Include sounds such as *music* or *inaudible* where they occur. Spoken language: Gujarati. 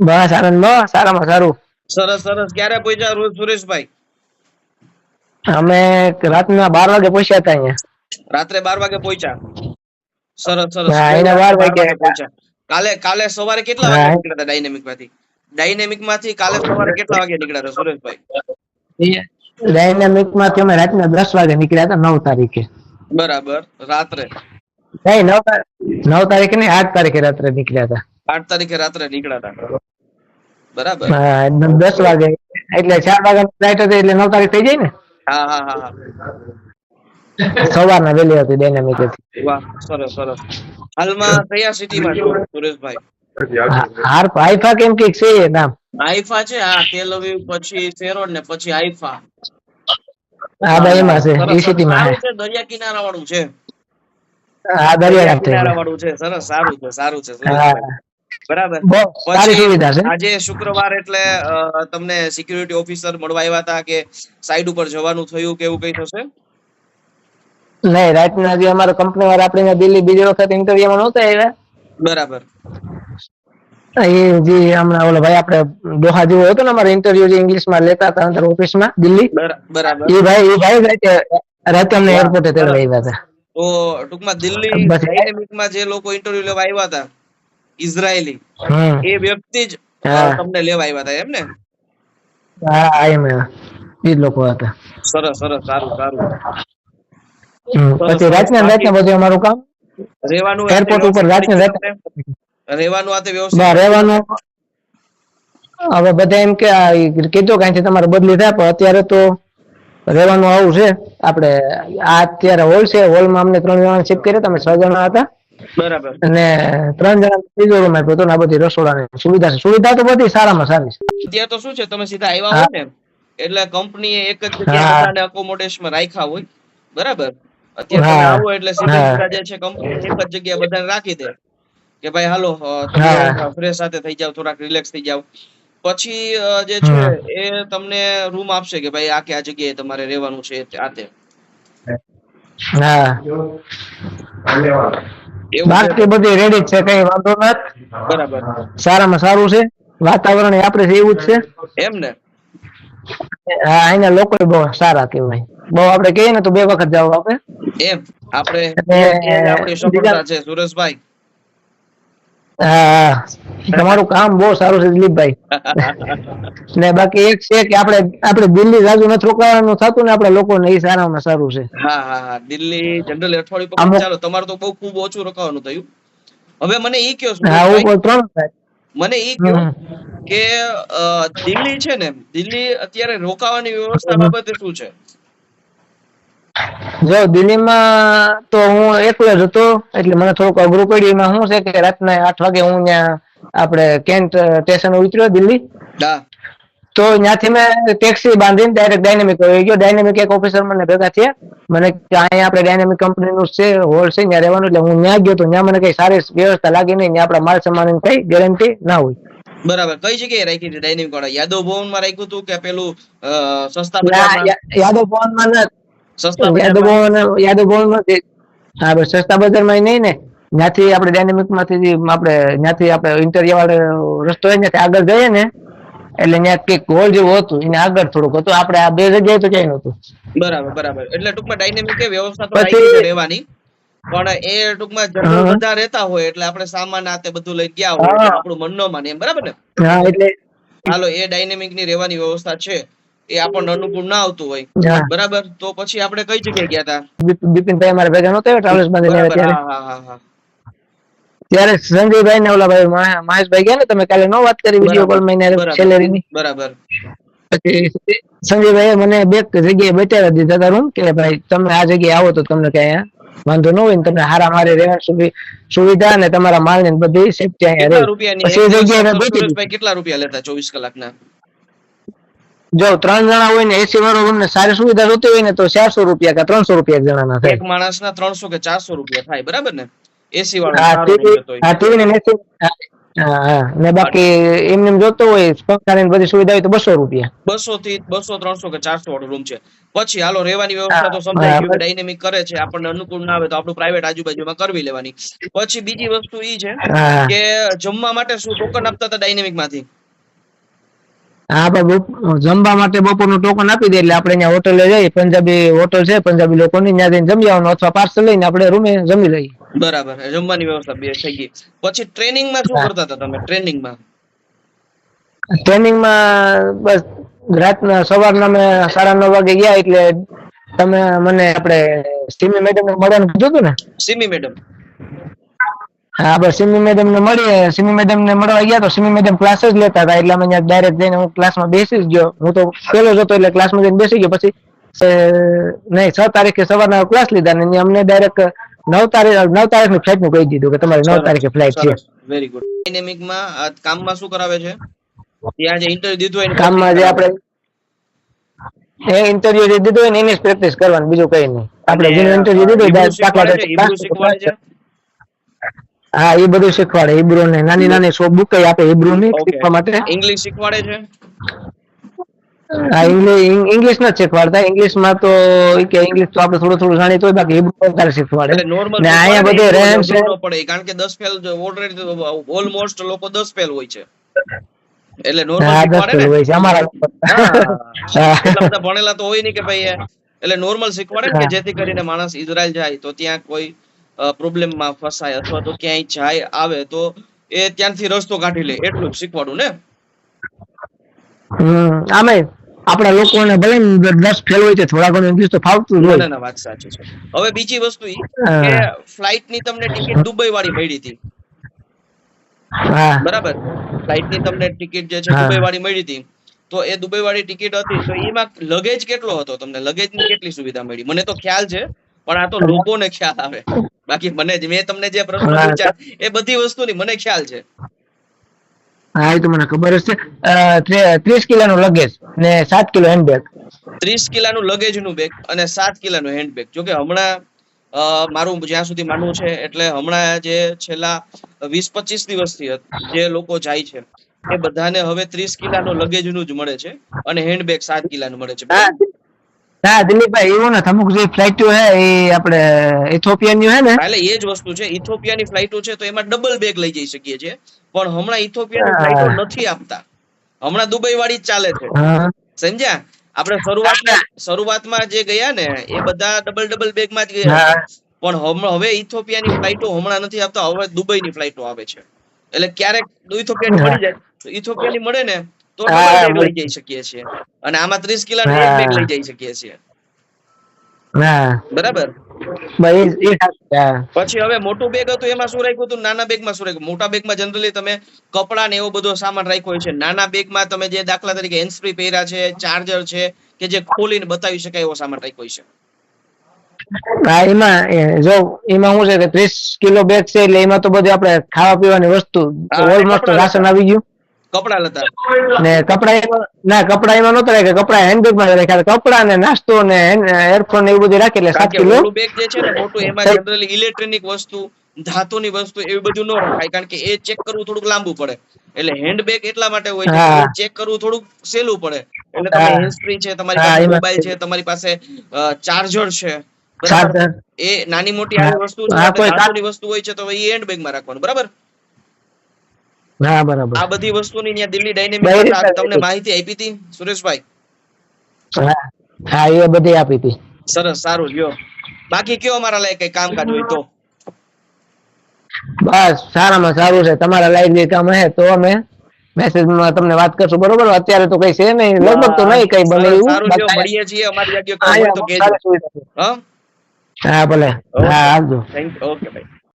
બસ આનંદમાં સારામાં સારું. સરસ સરસ. ક્યારે પહોંચ્યા રોજ સુરેશભાઈ? અમે રાતના બાર વાગે પહોંચ્યા હતા અહીંયા. રાત્રે બાર વાગે પહોંચ્યા? સરસ સરસ. એના બાર વાગે પહોંચ્યા. કાલે કાલે સવારે કેટલા વાગે નીકળ્યા હતા ડાયનેમિકમાંથી ડાયનેમિકમાંથી કાલે સવારે કેટલા વાગે નીકળ્યા હતા સુરેશભાઈ? ડાયનેમિકમાંથી અમે રાતના દસ વાગે નીકળ્યા હતા નવ તારીખે. બરાબર. રાત્રે? નહીં નવ તારીખે નહીં આઠ તારીખે રાત્રે નીકળ્યા હતા. આઠ તારીખે રાત્રે નીકળ્યા હતા. બરાબર. હા, દસ વાગે. એટલે ચાર વાગ્યા ફ્લાઇટ હતી એટલે નવ તારીખ થઈ જાય ને? હા હા હા હા. સવારના વહેલી હતી ડાયનામિક હતી. વાહ સરસ સરસ. હાલમાં કયા સિટીમાં છો સુરેશભાઈ? હાર આઈફા કેમ કે છે નામ? આઈફા છે? હા તેલ અવીવ પછી ફેરોડ ને પછી આઈફા. હા ભાઈ એમાં છે. એ સિટીમાં છે. દરિયા કિનારા વાળું છે આ દરિયા કિનારા વાળું છે. સરસ સારું છે સારું છે. બરાબર. આજે શુક્રવાર એટલે તમને સિક્યુરિટી ઓફિસર મળવા આવ્યા હતા કે સાઈડ ઉપર જવાનું થયું કે એવું કઈ થશે? નહીં રાતના જે અમારા કંપની વાળા આપણે દિલ્હી બીજી વખત ઇન્ટરવ્યુમાં નહોતા આવ્યા. બરાબર. એ જે હમણાં ઓલો ભાઈ આપણે દોહા જેવો હતો ને અમારો ઇન્ટરવ્યુ જે ઇંગ્લિશમાં લેતા હતા અંદર ઓફિસમાં દિલ્હી. બરાબર. એ ભાઈ એ ભાઈ રાતે અમને એરપોર્ટે તેડવા આવ્યા હતા. તો ટૂંકમાં દિલ્હી. ડાયનેમિકમાં જે લોકો ઇન્ટરવ્યુ લેવા આવ્યા હતા ઇઝરાયેલી. એ વ્યક્તિ જ તમને લેવા આવ્યા હતા એમ ને હા એમ એ જ લોકો હતા. સરસ સરસ સારું સારું. પછી રાજના ને બધું અમારું કામ? રહેવાનું એરપોર્ટ ઉપર રાતને રાત રહેવાનું. આ તે વ્યવસ્થિત રહેવાનું હવે બધા એમ કે કીધું કાંઈથી તમારે બદલી થાય પણ અત્યારે તો રહેવાનું આવું છે. આપણે આ અત્યારે હોલ છે. હોલમાં અમને ત્રણ જણા શિફ્ટ કર્યા. તમે છ જણા હતા. બરાબર. અને ત્રણ જણા ત્રીજો રૂમ આપ્યો હતો ને આ બધી રસોડાની સુવિધા છે. સુવિધા તો બધી સારામાં સારી છે. ત્યાં તો શું છે તમે સીધા આવ્યા હોય ને એટલે કંપનીએ એક જ જગ્યાએ. બધાને રાખ્યા હોય. બરાબર? અત્યારે તમે આવો એટલે સીધા સીધા જે છે કંપની એક જ જગ્યાએ બધાને રાખી દે. કે ભાઈ હાલો ફ્રેશ સાથે થઈ જાવ થોડાક રિલેક્સ થઈ જાવ પછી જે છે એ તમને રૂમ આપશે કે ભાઈ આ કે આ જગ્યાએ તમારે રહેવાનું છે આ તે. હા. બાકી બધી રેડી છે કઈ વાંધો નથી બરાબર. સારામાં સારું છે. વાતાવરણ આપણે છે એવું જ છે. એમ ને? હા અહીંના લોકો બહુ સારા કહેવાય. બહુ આપણે કહીએ ને તો બે વખત જાવ આપણે. એમ. આપણે આપણી સફળતા છે સુરેશભાઈ તમારું કામ બહુ સારું છે દિલીપભાઈ. *laughs* ને બાકી એક છે કે આપણે આપણે દિલ્હી રાજુ નથી રોકાવાનું થતું ને આપણા લોકોને એ સારામાં સારું છે. હા હા દિલ્હી જનરલ અઠવાડિયું ચાલો તમારું તો બહુ ખૂબ ઓછું રોકાવાનું થયું. હવે મને એ કયો હા ઉપર ત્રણ મને ઈ કયો કે દિલ્હી છે ને દિલ્હી અત્યારે રોકાવાની વ્યવસ્થા બાબતે શું છે? જો દિલ્હીમાં તો હું એકલો જ હતો એટલે મને થોડુંક અઘરું પડ્યું. એમાં શું છે કે રાતના આઠ વાગે હું ત્યાં આપણે કેન્ટ સ્ટેશન ઉતર્યો દિલ્હી. તો ત્યાંથી મેં ટેક્સી બાંધીને ડાયરેક્ટ ડાયનેમિક વહી ગયો. ડાયનેમિક એક ઓફિસર મને ભેગા થયા. મને કે અહીંયા આપણે ડાયનેમિક કંપનીનું છે હોલ છે ત્યાં રહેવાનું. એટલે હું ત્યાં ગયો તો ત્યાં મને કઈ સારી વ્યવસ્થા લાગી નહીં. ત્યાં આપણા માલ સામાન કઈ ગેરંટી ના હોય. બરાબર. કઈ જગ્યાએ રાખી હતી ડાયનેમિક વાળા? યાદવ ભવનમાં રાખ્યું હતું કે પેલું સસ્તા ના, યાદવ ભવનમાં ના સસ્તા યાદવ બજારમાં ભવન યાદવ ભવન હા બસ સસ્તા બજારમાં નહીં ને. ત્યાંથી આપણે ડાયનેમિકમાંથી આપણે ત્યાંથી આપણે ઇન્ટરિયર વાળો રસ્તો હોય ને આગળ જઈએ ને એટલે ત્યાં કંઈક હોલ જેવું હતું એને આગળ થોડુંક હતું. આપણે આ બે જગ્યાએ તો ક્યાંય નહોતું. બરાબર બરાબર. એટલે ટૂંકમાં ડાયનેમિક વ્યવસ્થા તો રહેવાની. પણ એ ટૂંકમાં જનરલ બધા રહેતા હોય એટલે આપણે સામાન આતે બધું લઈ ગયા હોય આપણું મન નો માને એમ. બરાબર ને? હા એટલે હાલો એ ડાયનેમિકની રહેવાની વ્યવસ્થા છે. એ આપણને અનુકૂળ ના આવતું હોય. બરાબર? તો પછી આપણે કઈ જગ્યાએ ગયા હતા બિપિનભાઈ અમારા ભેગા નહોતા ટ્રાવેલ્સમાં બરાબર ત્યારે. ત્યારે સંજયભાઈ ને ઓલા ભાઈ મહેશભાઈ ગયા ને તમે કાલે નો વાત કરી વિડિયો કોલમાં બરાબર. સેલેરી ની બરાબર. પછી સંજયભાઈ મને બે જગ્યાએ બતાવી દીધા હતા રૂમ કે ભાઈ તમે આ જગ્યાએ આવો તો તમને કઈ વાંધો ન હોય ને તમને હારા મારે રહેવાની સુવિ- સુવિધા અને તમારા માલ ને બધી સેફટી અહીંયા કેટલા રહે. પછી જગ્યાએ બેઠી કેટલા રૂપિયા લેતા ચોવીસ કલાકના? જો ત્રણ જણા હોય ને એસી વાળો રૂમ ને સારી સુવિધા જોતી હોય ને તો ચારસો રૂપિયા કે ત્રણસો રૂપિયા એક જણાના એક માણસ ના ત્રણસો કે ચારસો રૂપિયા થાય બરાબર ને? એસી વાળો હા ટીવી ને એસી ને બાકી એમને એમ જોતો હોય પંખા ને બધી સુવિધા હોય તો બસો રૂપિયા. બસો થી બસો ત્રણસો કે ચારસો વાળો રૂમ છે. પછી હાલો રહેવાની વ્યવસ્થા તો સમજાય ગયું ડાયનેમિક કરે છે આપણને અનુકૂળ ના આવે તો આપણું પ્રાઇવેટ આજુબાજુમાં કરવી લેવાની. પછી બીજી વસ્તુ ઈ છે કે જમવા માટે શું ટોકન આપતા હતા ડાયનેમિકમાંથી? હા પણ જમવા માટે બપોરનું ટોકન આપી દે એટલે આપણે અહીંયા હોટલે જઈએ. પંજાબી હોટલ છે પંજાબી લોકોની ત્યાં જઈને જમી આવવાનું અથવા પાર્સલ લઈને આપણે રૂમે જમી લઈએ. બરાબર જમવાની વ્યવસ્થા બે થઈ ગઈ. પછી ટ્રેનિંગમાં શું કરતા હતા તમે ટ્રેનિંગમાં? ટ્રેનિંગમાં બસ રાતના સવારના અમે સાડા નવ વાગે ગયા એટલે તમે મને આપણે સિમી મેડમ ને મળવાનું કીધું હતું ને? સિમી મેડમ હા બસ સિમી મેડમ ને મળીએ સિમી મેડમ ને મળવા ગયા તો સિમી મેડમ ક્લાસ જ લેતા હતા. એટલે અમે ડાયરેક્ટ જઈને હું ક્લાસમાં બેસી જ ગયો. હું તો પેલો જ હતો એટલે ક્લાસમાં જઈને બેસી ગયો. પછી નહીં છ તારીખે સવારના ક્લાસ લીધા ને અમને ડાયરેક્ટ નવ તારીખ નવ તારીખની ફ્લાઇટનું કહી દીધું કે તમારે નવ તારીખે ફ્લાઇટ છે. વેરી ગુડ ડાયનેમિકમાં કામમાં શું કરાવે છે? ત્યાં જે ઇન્ટરવ્યુ દીધું હોય કામમાં જે આપણે એ ઇન્ટરવ્યુ જે દીધું હોય ને એની પ્રેક્ટિસ કરવાની બીજું કઈ નહીં. આપણે જે ઇન્ટરવ્યુ દીધું દાખલા શીખવાડે શીખવાડે છે. હા એ બધું શીખવાડે હિબ્રુ ને નાની નાની સો બુક આપે હિબ્રુ ની શીખવા માટે. ઇંગ્લિશ શીખવાડે છે? હા ઇંગ્લિશ ના શીખવાડતા. ઇંગ્લિશમાં તો કે ઇંગ્લિશ તો આપણે થોડું થોડું જાણીતું હોય બાકી હિબ્રુ વધારે શીખવાડે. ને અહીંયા બધે રહેન છે પડે કારણ કે દસ ફેલ ઓલરેડી ઓલમોસ્ટ લોકો દસ ફેલ હોય છે. એટલે નોર્મલ શીખવાડે હોય છે અમારા ભણેલા તો હોય નહીં કે ભાઈ એટલે નોર્મલ શીખવાડે કે જેથી કરીને માણસ ઇઝરાયલ જાય તો ત્યાં કોઈ પ્રોબ્લેમમાં ફસાય અથવા તો ક્યાંય જાય આવે તો એ ત્યાંથી રસ્તો કાઢી લે. એટલું જ શીખવાડું ને? આમે આપણા લોકોને ભલે દસ ફેલ હોય છે થોડા ઘણું ઇંગ્લિશ તો ફાવતું હોય. ના, ના વાત સાચી છે. હવે બીજી વસ્તુ ઈ કે ફ્લાઇટની તમને ટિકિટ દુબઈ વાળી મળી હતી. બરાબર? ફ્લાઇટની તમને ટિકિટ જે છે દુબઈ વાળી મળી હતી. તો એ દુબઈ વાળી ટિકિટ હતી તો એમાં લગેજ કેટલો હતો? તમને લગેજની કેટલી સુવિધા મળી? મને તો ખ્યાલ છે પણ આ તો લોકોને ખ્યાલ આવે. બાકી મને જ- મેં તમને જે પ્રશ્ન પૂછ્યા એ બધી વસ્તુની મને ખ્યાલ છે. હા એ તો મને ખબર જ છે. ત્રીસ કિલોનું લગેજ ને સાત કિલો હેન્ડબેગ ત્રીસ કિલાનું લગેજનું બેગ અને સાત કિલાનું હેન્ડબેગ જોકે હમણાં અ, મારું જ્યાં સુધી માનવું છે એટલે હમણાં જે છેલ્લા વીસ પચીસ દિવસથી હત- જે લોકો જાય છે એ બધાને હવે ત્રીસ કિલાનું લગેજનું જ મળે છે અને હેન્ડબેગ સાત સાત કિલાનું મળે છે. હા દિલીપભાઈ એવું ને અમુક જે ફ્લાઇટ હે એ આપણે ઇથોપિયન હે ને. એટલે એ જ વસ્તુ છે ઇથોપિયાની ફ્લાઇટો છે તો એમાં ડબલ બેગ લઈ જઈ શકીએ છીએ. પણ હમણાં ઇથોપિયાની ની ફ્લાઇટો નથી આપતા. હમણાં દુબઈ વાળી ચાલે છે. સમજ્યા? આપણે શરૂઆતમાં શરૂઆતમાં જે ગયા ને એ બધા ડબલ ડબલ બેગમાં જ ગયા. પણ હમણાં હવે ઇથોપિયાની ફ્લાઇટો હમણાં નથી આપતા હવે દુબઈની ફ્લાઇટો આવે છે. એટલે ક્યારેક ઇથોપિયાની મળી જાય. તો ઇથોપિયાની મળે ને તો ડબલ બેગ લઈ જઈ શકીએ છીએ. અને આમાં ત્રીસ કિલો એક બેગ લઈ જઈ શકીએ છીએ. બરાબર? પછી હવે મોટું બેગ હતું એમાં શું રાખ્યું હતું? નાના બેગમાં શું રાખ્યું? મોટા બેગમાં જનરલી તમે કપડા ને એવો બધો સામાન રાખ્યો હોય છે. નાના બેગમાં તમે જે દાખલા તરીકે હેન્ડ ફ્રી પહેર્યા છે ચાર્જર છે કે જે ખોલીને બતાવી શકાય એવો સામાન રાખ્યો હોય છે. હા એમાં જો એમાં શું છે કે ત્રીસ કિલો બેગ છે એટલે એમાં તો બધી આપણે ખાવા પીવાની વસ્તુ ઓલમોસ્ટ રાશન આવી ગયું. કપડા લતા ને કપડા ના કપડા એમાં નહોતા રાખ્યા. કપડા હેન્ડબેગમાં રાખ્યા કપડા ને નાસ્તો ને એરફોન ને એવું બધું રાખે એટલે કારણ કિલો બેગ જે છે ને મોટું એમાં જનરલી ઇલેક્ટ્રોનિક વસ્તુ ધાતુની વસ્તુ એવી બધું ન રખાય. કારણ કે એ ચેક કરવું થોડુંક લાંબુ પડે. એટલે હેન્ડબેગ એટલા માટે હોય છે ચેક કરવું થોડુંક સહેલું પડે. એટલે તમારી હા. હેન્ડ ફ્રી છે તમારી પાસે મોબાઈલ છે તમારી પાસે ચાર્જર છે. એ નાની મોટી આ વસ્તુ ધાતુની વસ્તુ હોય છે તો એ હેન્ડબેગમાં રાખવાનું. બરાબર? હા બરાબર. આ બધી વસ્તુની ત્યાં દિલ્હી ડાયનેમિક તમને માહિતી આપી હતી સુરેશભાઈ? હા હા એ બધી આપી હતી. સરસ સારું લ્યો. બાકી કયો અમારા લાયક કઈ કામકાજ હોય તો? બસ સારામાં સારું છે. તમારા લાયક જે કામ હે તો અમે મેસેજમાં તમને વાત કરશું બરોબર? અત્યારે તો કઈ છે નહીં. લગભગ તો નહીં કઈ બને એવું. સારું લ્યો. મળીએ છીએ અમારી કામ હોય તો કહેજો. હા? ભલે. હા આવજો. થેન્ક ઓકે ભાઈ